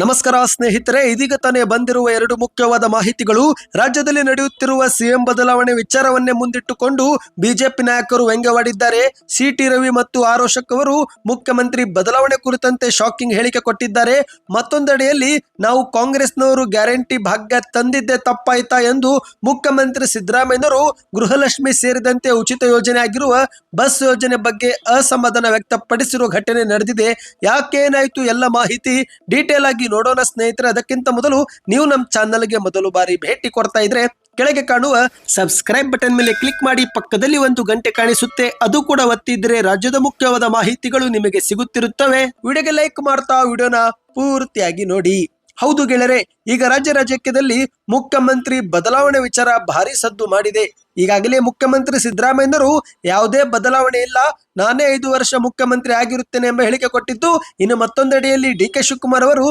ನಮಸ್ಕಾರ ಸ್ನೇಹಿತರೆ, ಇದೀಗ ತಾನೇ ಬಂದಿರುವ ಎರಡು ಮುಖ್ಯವಾದ ಮಾಹಿತಿಗಳು. ರಾಜ್ಯದಲ್ಲಿ ನಡೆಯುತ್ತಿರುವ ಸಿಎಂ ಬದಲಾವಣೆ ವಿಚಾರವನ್ನೇ ಮುಂದಿಟ್ಟುಕೊಂಡು ಬಿಜೆಪಿ ನಾಯಕರು ವ್ಯಂಗ್ಯವಾಡಿದ್ದಾರೆ. ಸಿಟಿ ರವಿ ಮತ್ತು ಆರೋಶಕ್ ಅವರು ಮುಖ್ಯಮಂತ್ರಿ ಬದಲಾವಣೆ ಕುರಿತಂತೆ ಶಾಕಿಂಗ್ ಹೇಳಿಕೆ ಕೊಟ್ಟಿದ್ದಾರೆ. ಮತ್ತೊಂದೆಡೆಯಲ್ಲಿ, ನಾವು ಕಾಂಗ್ರೆಸ್ನವರು ಗ್ಯಾರಂಟಿ ಭಾಗ್ಯ ತಂದಿದ್ದೆ ತಪ್ಪಾಯ್ತಾ ಎಂದು ಮುಖ್ಯಮಂತ್ರಿ ಸಿದ್ದರಾಮಯ್ಯನವರು ಗೃಹಲಕ್ಷ್ಮಿ ಸೇರಿದಂತೆ ಉಚಿತ ಯೋಜನೆ ಆಗಿರುವ ಬಸ್ ಯೋಜನೆ ಬಗ್ಗೆ ಅಸಮಾಧಾನ ವ್ಯಕ್ತಪಡಿಸಿರುವ ಘಟನೆ ನಡೆದಿದೆ. ಯಾಕೆ ಏನಾಯ್ತು ಎಲ್ಲ ಮಾಹಿತಿ ಡೀಟೇಲ್ ಆಗಿ ನೋಡೋಣ ಸ್ನೇಹಿತರೆ, ಅದಕ್ಕಿಂತ ಮೊದಲು ನೀವು ನಮ್ಮ ಚಾನಲ್ಗೆ ಮೊದಲು ಬಾರಿ ಭೇಟಿ ಕೊಡ್ತಾ ಇದ್ರೆ ಕೆಳಗೆ ಕಾಣುವ ಸಬ್ಸ್ಕ್ರೈಬ್ ಬಟನ್ ಮೇಲೆ ಕ್ಲಿಕ್ ಮಾಡಿ, ಪಕ್ಕದಲ್ಲಿ ಒಂದು ಗಂಟೆ ಕಾಣಿಸುತ್ತೆ, ಅದು ಕೂಡ ಒತ್ತಿದ್ರೆ ರಾಜ್ಯದ ಮುಖ್ಯವಾದ ಮಾಹಿತಿಗಳು ನಿಮಗೆ ಸಿಗುತ್ತಿರುತ್ತವೆ. ವಿಡಿಯೋಗೆ ಲೈಕ್ ಮಾಡ್ತಾ ವಿಡಿಯೋನ ಪೂರ್ತಿಯಾಗಿ ನೋಡಿ. ಹೌದು ಗೆಳೆಯರೆ, ಈಗ ರಾಜ್ಯ ರಾಜಕೀಯದಲ್ಲಿ ಮುಖ್ಯಮಂತ್ರಿ ಬದಲಾವಣೆ ವಿಚಾರ ಭಾರಿ ಸದ್ದು ಮಾಡಿದೆ. ಈಗಾಗಲೇ ಮುಖ್ಯಮಂತ್ರಿ ಸಿದ್ದರಾಮಯ್ಯನವರು ಯಾವುದೇ ಬದಲಾವಣೆ ಇಲ್ಲ, ನಾನೇ ಐದು ವರ್ಷ ಮುಖ್ಯಮಂತ್ರಿ ಆಗಿರುತ್ತೇನೆ ಎಂಬ ಹೇಳಿಕೆ ಕೊಟ್ಟಿದ್ದು, ಇನ್ನು ಮತ್ತೊಂದೆಡೆಯಲ್ಲಿ ಡಿ ಕೆ ಶಿವಕುಮಾರ್ ಅವರು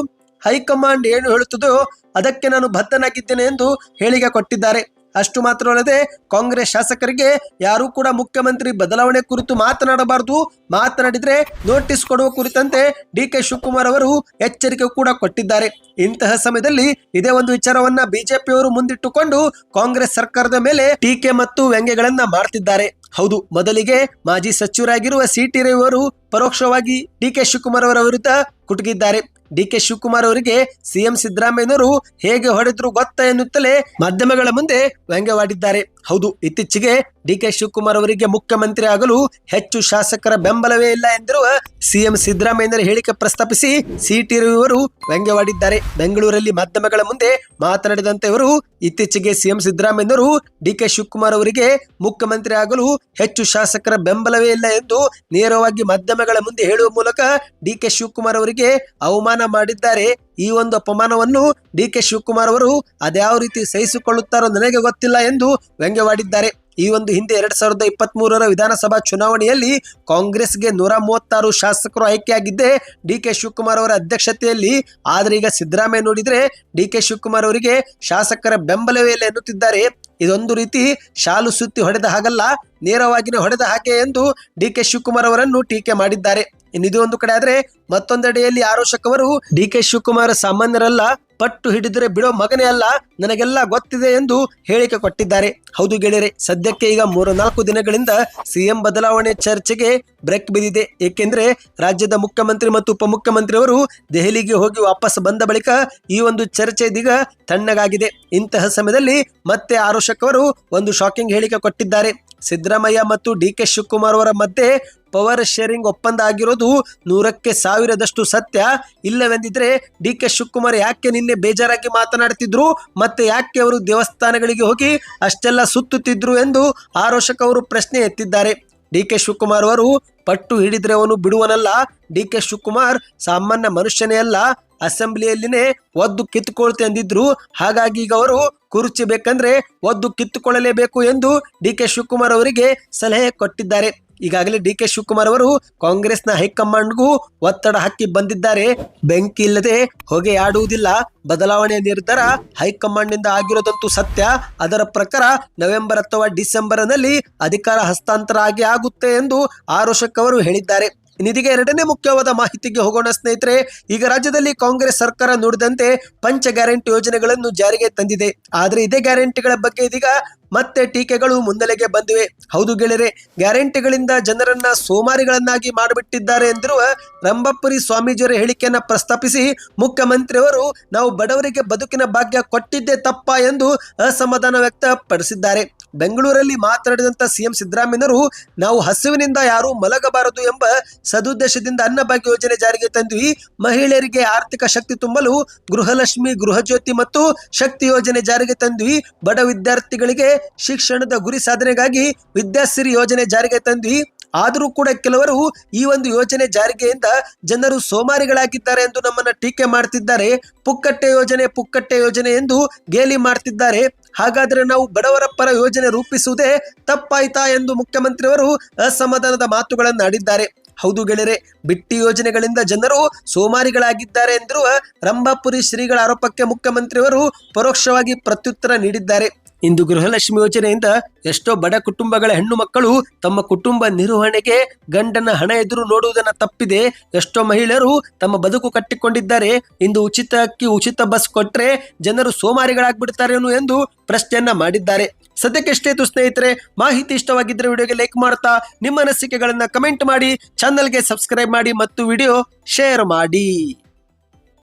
ಹೈಕಮಾಂಡ್ ಏನು ಹೇಳುತ್ತದೋ ಅದಕ್ಕೆ ನಾನು ಬದ್ಧನಾಗಿದ್ದೇನೆ ಎಂದು ಹೇಳಿಕೆ ಕೊಟ್ಟಿದ್ದಾರೆ. ಅಷ್ಟು ಮಾತ್ರವಲ್ಲದೆ ಕಾಂಗ್ರೆಸ್ ಶಾಸಕರಿಗೆ ಯಾರೂ ಕೂಡ ಮುಖ್ಯಮಂತ್ರಿ ಬದಲಾವಣೆ ಕುರಿತು ಮಾತನಾಡಬಾರದು. ಮಾತನಾಡಿದ್ರೆ ನೋಟಿಸ್ ಕೊಡುವ ಕುರಿತಂತೆ ಡಿ ಕೆ ಶಿವಕುಮಾರ್ ಅವರು ಎಚ್ಚರಿಕೆ ಕೂಡ ಕೊಟ್ಟಿದ್ದಾರೆ. ಇಂತಹ ಸಮಯದಲ್ಲಿ ಇದೇ ಒಂದು ವಿಚಾರವನ್ನ ಬಿಜೆಪಿಯವರು ಮುಂದಿಟ್ಟುಕೊಂಡು ಕಾಂಗ್ರೆಸ್ ಸರ್ಕಾರದ ಮೇಲೆ ಟೀಕೆ ಮತ್ತು ವ್ಯಂಗ್ಯಗಳನ್ನ ಮಾಡ್ತಿದ್ದಾರೆ. ಹೌದು, ಮೊದಲಿಗೆ ಮಾಜಿ ಸಚಿವರಾಗಿರುವ ಸಿ ಟಿ ರವಿ ಅವರು ಪರೋಕ್ಷವಾಗಿ ಡಿ ಕೆ ಶಿವಕುಮಾರ್ ಅವರ ವಿರುದ್ಧ ಕುಟುಕಿದ್ದಾರೆ. ಡಿ ಕೆ ಶಿವಕುಮಾರ್ ಅವರಿಗೆ ಸಿಎಂ ಸಿದ್ದರಾಮಯ್ಯನವರು ಹೇಗೆ ಹೊಡೆದ್ರು ಗೊತ್ತಾ ಎನ್ನುತ್ತಲೇ ಮಾಧ್ಯಮಗಳ ಮುಂದೆ ವ್ಯಂಗ್ಯವಾಡಿದ್ದಾರೆ. ಹೌದು, ಇತ್ತೀಚೆಗೆ ಡಿ ಕೆ ಶಿವಕುಮಾರ್ ಅವರಿಗೆ ಮುಖ್ಯಮಂತ್ರಿ ಆಗಲು ಹೆಚ್ಚು ಶಾಸಕರ ಬೆಂಬಲವೇ ಇಲ್ಲ ಎಂದಿರುವ ಸಿಎಂ ಸಿದ್ದರಾಮಯ್ಯ ಹೇಳಿಕೆ ಪ್ರಸ್ತಾಪಿಸಿ ಸಿಟಿ ಅವರು ವ್ಯಂಗ್ಯವಾಡಿದ್ದಾರೆ. ಬೆಂಗಳೂರಲ್ಲಿ ಮಾಧ್ಯಮಗಳ ಮುಂದೆ ಮಾತನಾಡಿದಂತೆ ಇವರು ಇತ್ತೀಚೆಗೆ ಸಿಎಂ ಸಿದ್ದರಾಮಯ್ಯನವರು ಡಿ ಕೆ ಶಿವಕುಮಾರ್ ಅವರಿಗೆ ಮುಖ್ಯಮಂತ್ರಿ ಆಗಲು ಹೆಚ್ಚು ಶಾಸಕರ ಬೆಂಬಲವೇ ಇಲ್ಲ ಎಂದು ನೇರವಾಗಿ ಮಾಧ್ಯಮಗಳ ಮುಂದೆ ಹೇಳುವ ಮೂಲಕ ಡಿ ಕೆ ಶಿವಕುಮಾರ್ ಅವರಿಗೆ ಅವಮಾನ ಮಾಡಿದ್ದಾರೆ. ಈ ಒಂದು ಅಪಮಾನವನ್ನು ಡಿ ಕೆ ಶಿವಕುಮಾರ್ ಅವರು ಅದ್ಯಾವ ರೀತಿ ಸಹಿಸಿಕೊಳ್ಳುತ್ತಾರೋ ನನಗೆ ಗೊತ್ತಿಲ್ಲ ಎಂದು ವ್ಯಂಗ್ಯವಾಡಿದ್ದಾರೆ. ಈ ಒಂದು ಹಿಂದೆ ಎರಡ್ ಸಾವಿರದ ಇಪ್ಪತ್ತ್ ಮೂರರ ವಿಧಾನಸಭಾ ಚುನಾವಣೆಯಲ್ಲಿ ಕಾಂಗ್ರೆಸ್ಗೆ ನೂರ ಮೂವತ್ತಾರು ಶಾಸಕರು ಆಯ್ಕೆಯಾಗಿದ್ದೆ ಡಿ ಕೆ ಶಿವಕುಮಾರ್ ಅವರ ಅಧ್ಯಕ್ಷತೆಯಲ್ಲಿ. ಆದರೆ ಈಗ ಸಿದ್ದರಾಮಯ್ಯ ನೋಡಿದರೆ ಡಿ ಕೆ ಶಿವಕುಮಾರ್ ಅವರಿಗೆ ಶಾಸಕರ ಬೆಂಬಲವೇ ಇಲ್ಲ ಎನ್ನುತ್ತಿದ್ದಾರೆ. ಇದೊಂದು ರೀತಿ ಶಾಲು ಸುತ್ತಿ ಹೊಡೆದ ಹಾಗಲ್ಲ, ನೇರವಾಗಿನೇ ಹೊಡೆದ ಹಾಗೆ ಎಂದು ಡಿ ಕೆ ಶಿವಕುಮಾರ್ ಅವರನ್ನು ಟೀಕೆ ಮಾಡಿದ್ದಾರೆ. ಇನ್ನಿದು ಒಂದು ಕಡೆ ಆದ್ರೆ ಮತ್ತೊಂದೆಡೆಯಲ್ಲಿ ಆರೋಶಕ್ ಅವರು ಡಿ ಕೆ ಶಿವಕುಮಾರ್ ಸಾಮಾನ್ಯರಲ್ಲ, ಪಟ್ಟು ಹಿಡಿದರೆ ಬಿಡೋ ಮಗನೇ ಅಲ್ಲ, ನನಗೆಲ್ಲ ಗೊತ್ತಿದೆ ಎಂದು ಹೇಳಿಕೆ ಕೊಟ್ಟಿದ್ದಾರೆ. ಹೌದು ಗೆಳೆಯರೆ, ಸದ್ಯಕ್ಕೆ ಈಗ ಮೂರು ನಾಲ್ಕು ದಿನಗಳಿಂದ ಸಿಎಂ ಬದಲಾವಣೆ ಚರ್ಚೆಗೆ ಬ್ರೇಕ್ ಬಿದ್ದಿದೆ. ಏಕೆಂದರೆ ರಾಜ್ಯದ ಮುಖ್ಯಮಂತ್ರಿ ಮತ್ತು ಉಪಮುಖ್ಯಮಂತ್ರಿಯವರು ದೆಹಲಿಗೆ ಹೋಗಿ ವಾಪಸ್ ಬಂದ ಬಳಿಕ ಈ ಒಂದು ಚರ್ಚೆ ಇದೀಗ ತಣ್ಣಗಾಗಿದೆ. ಇಂತಹ ಸಮಯದಲ್ಲಿ ಮತ್ತೆ ಆರೋಶಕ್ ಅವರು ಒಂದು ಶಾಕಿಂಗ್ ಹೇಳಿಕೆ ಕೊಟ್ಟಿದ್ದಾರೆ. ಸಿದ್ದರಾಮಯ್ಯ ಮತ್ತು ಡಿ ಕೆ ಶಿವಕುಮಾರ್ ಅವರ ಮಧ್ಯೆ ಪವರ್ ಶೇರಿಂಗ್ ಒಪ್ಪಂದ ಆಗಿರೋದು ನೂರಕ್ಕೆ ಸಾವಿರದಷ್ಟು ಸತ್ಯ. ಇಲ್ಲವೆಂದಿದ್ರೆ ಡಿ ಕೆ ಶಿವಕುಮಾರ್ ಯಾಕೆ ನಿನ್ನೆ ಬೇಜಾರಾಗಿ ಮಾತನಾಡ್ತಿದ್ರು? ಮತ್ತೆ ಯಾಕೆ ಅವರು ದೇವಸ್ಥಾನಗಳಿಗೆ ಹೋಗಿ ಅಷ್ಟೆಲ್ಲ ಸುತ್ತುತ್ತಿದ್ರು ಎಂದು ಆರೋಶಕ್ ಅವರು ಪ್ರಶ್ನೆ ಎತ್ತಿದ್ದಾರೆ. ಡಿ ಕೆ ಶಿವಕುಮಾರ್ ಅವರು ಪಟ್ಟು ಹಿಡಿದ್ರೆ ಅವನು ಬಿಡುವನಲ್ಲ. ಡಿ ಕೆ ಶಿವಕುಮಾರ್ ಸಾಮಾನ್ಯ ಮನುಷ್ಯನೇ ಅಲ್ಲ. ಅಸೆಂಬ್ಲಿಯಲ್ಲಿನೇ ಒದ್ದು ಕಿತ್ತುಕೊಳ್ತೆ ಅಂದಿದ್ರು. ಹಾಗಾಗಿ ಈಗ ಅವರು ಕುರ್ಚಿ ಬೇಕಂದ್ರೆ ಒದ್ದು ಕಿತ್ತುಕೊಳ್ಳಲೇಬೇಕು ಎಂದು ಡಿ ಕೆ ಶಿವಕುಮಾರ್ ಅವರಿಗೆ ಸಲಹೆ ಕೊಟ್ಟಿದ್ದಾರೆ. ಈಗಾಗಲೇ ಡಿ ಕೆ ಶಿವಕುಮಾರ್ ಅವರು ಕಾಂಗ್ರೆಸ್ನ ಹೈಕಮಾಂಡ್ಗೂ ಒತ್ತಡ ಹಾಕಿ ಬಂದಿದ್ದಾರೆ. ಬೆಂಕಿ ಇಲ್ಲದೆ ಹೊಗೆ ಆಡುವುದಿಲ್ಲ. ಬದಲಾವಣೆಯ ನಿರ್ಧಾರ ಹೈಕಮಾಂಡ್ನಿಂದ ಆಗಿರೋದಂತೂ ಸತ್ಯ. ಅದರ ಪ್ರಕಾರ ನವೆಂಬರ್ ಅಥವಾ ಡಿಸೆಂಬರ್ನಲ್ಲಿ ಅಧಿಕಾರ ಹಸ್ತಾಂತರ ಆಗಿ ಆಗುತ್ತೆ ಎಂದು ಆರೋಶಕ್ ಅವರು ಹೇಳಿದ್ದಾರೆ. ಇನ್ನಿದೀಗ ಎರಡನೇ ಮುಖ್ಯವಾದ ಮಾಹಿತಿಗೆ ಹೋಗೋಣ ಸ್ನೇಹಿತರೆ, ಈಗ ರಾಜ್ಯದಲ್ಲಿ ಕಾಂಗ್ರೆಸ್ ಸರ್ಕಾರ ನುಡಿದಂತೆ ಪಂಚ ಗ್ಯಾರಂಟಿ ಯೋಜನೆಗಳನ್ನು ಜಾರಿಗೆ ತಂದಿದೆ. ಆದರೆ ಇದೇ ಗ್ಯಾರಂಟಿಗಳ ಬಗ್ಗೆ ಇದೀಗ ಮತ್ತೆ ಟೀಕೆಗಳು ಮುನ್ನೆಲೆಗೆ ಬಂದಿವೆ. ಹೌದು ಗೆಳೆಯರೆ, ಗ್ಯಾರಂಟಿಗಳಿಂದ ಜನರನ್ನ ಸೋಮಾರಿಗಳನ್ನಾಗಿ ಮಾಡಿಬಿಟ್ಟಿದ್ದಾರೆ ಎಂದಿರುವ ರಂಭಾಪುರಿ ಸ್ವಾಮೀಜಿಯವರ ಹೇಳಿಕೆಯನ್ನ ಪ್ರಸ್ತಾಪಿಸಿ ಮುಖ್ಯಮಂತ್ರಿಯವರು, ನಾವು ಬಡವರಿಗೆ ಬದುಕಿನ ಭಾಗ್ಯ ಕೊಟ್ಟಿದ್ದೇ ತಪ್ಪ ಎಂದು ಅಸಮಾಧಾನ ವ್ಯಕ್ತಪಡಿಸಿದ್ದಾರೆ. ಬೆಂಗಳೂರಲ್ಲಿ ಮಾತನಾಡಿದಂತ ಸಿಎಂ ಸಿದ್ದರಾಮಯ್ಯನವರು, ನಾವು ಹಸುವಿನಿಂದ ಯಾರು ಮಲಗಬಾರದು ಎಂಬ ಸದುದ್ದೇಶದಿಂದ ಅನ್ನಭಾಗ್ಯ ಯೋಜನೆ ಜಾರಿಗೆ ತಂದ್ವಿ ಮಹಿಳೆಯರಿಗೆ ಆರ್ಥಿಕ ಶಕ್ತಿ ತುಂಬಲು ಗೃಹಲಕ್ಷ್ಮಿ, ಗೃಹಜ್ಯೋತಿ ಮತ್ತು ಶಕ್ತಿ ಯೋಜನೆ ಜಾರಿಗೆ ತಂದ್ವಿ ಬಡ ವಿದ್ಯಾರ್ಥಿಗಳಿಗೆ ಶಿಕ್ಷಣದ ಗುರಿ ಸಾಧನೆಗಾಗಿ ವಿದ್ಯಾಸಿರಿ ಯೋಜನೆ ಜಾರಿಗೆ ತಂದ್ವಿ ಆದರೂ ಕೂಡ ಕೆಲವರು ಈ ಒಂದು ಯೋಜನೆ ಜಾರಿಗೆಯಿಂದ ಜನರು ಸೋಮಾರಿಗಳಾಗಿದ್ದಾರೆ ಎಂದು ನಮ್ಮನ್ನ ಟೀಕೆ ಮಾಡ್ತಿದ್ದಾರೆ. ಪುಕ್ಕಟ್ಟೆ ಯೋಜನೆ ಪುಕ್ಕಟ್ಟೆ ಯೋಜನೆ ಎಂದು ಗೇಲಿ ಮಾಡ್ತಿದ್ದಾರೆ. ಹಾಗಾದರೆ ನಾವು ಬಡವರ ಪರ ಯೋಜನೆ ರೂಪಿಸುವುದೇ ತಪ್ಪಾಯ್ತಾ ಎಂದು ಮುಖ್ಯಮಂತ್ರಿಯವರು ಅಸಮಾಧಾನದ ಮಾತುಗಳನ್ನು ಆಡಿದ್ದಾರೆ. ಹೌದು ಗೆಳೆಯರೆ, ಬಿಟ್ಟಿ ಯೋಜನೆಗಳಿಂದ ಜನರು ಸೋಮಾರಿಗಳಾಗಿದ್ದಾರೆ ಎಂದಿರುವ ರಂಭಾಪುರಿ ಶ್ರೀಗಳ ಆರೋಪಕ್ಕೆ ಮುಖ್ಯಮಂತ್ರಿಯವರು ಪರೋಕ್ಷವಾಗಿ ಪ್ರತ್ಯುತ್ತರ ನೀಡಿದ್ದಾರೆ. ಇಂದು ಗೃಹಲಕ್ಷ್ಮಿ ಯೋಜನೆಯಿಂದ ಎಷ್ಟೋ ಬಡ ಕುಟುಂಬಗಳ ಹೆಣ್ಣು ಮಕ್ಕಳು ತಮ್ಮ ಕುಟುಂಬ ನಿರ್ವಹಣೆಗೆ ಗಂಡನ ಹಣ ಎದುರು ನೋಡುವುದನ್ನ ತಪ್ಪಿದೆ. ಎಷ್ಟೋ ಮಹಿಳೆಯರು ತಮ್ಮ ಬದುಕು ಕಟ್ಟಿಕೊಂಡಿದ್ದಾರೆ. ಇಂದು ಉಚಿತ ಅಕ್ಕಿ ಉಚಿತ ಬಸ್ ಕೊಟ್ರೆ ಜನರು ಸೋಮಾರಿಗಳಾಗ್ಬಿಡ್ತಾರೆ ಎಂದು ಪ್ರಶ್ನೆಯನ್ನ ಮಾಡಿದ್ದಾರೆ. ಸದ್ಯಕ್ಕೆ ಇತ್ತು ಸ್ನೇಹಿತರೆ, ಮಾಹಿತಿ ಇಷ್ಟವಾಗಿದ್ದರೆ ವಿಡಿಯೋಗೆ ಲೈಕ್ ಮಾಡ್ತಾ, ನಿಮ್ಮ ಅನಿಸಿಕೆಗಳನ್ನ ಕಮೆಂಟ್ ಮಾಡಿ, ಚಾನಲ್ಗೆ ಸಬ್ಸ್ಕ್ರೈಬ್ ಮಾಡಿ ಮತ್ತು ವಿಡಿಯೋ ಶೇರ್ ಮಾಡಿ.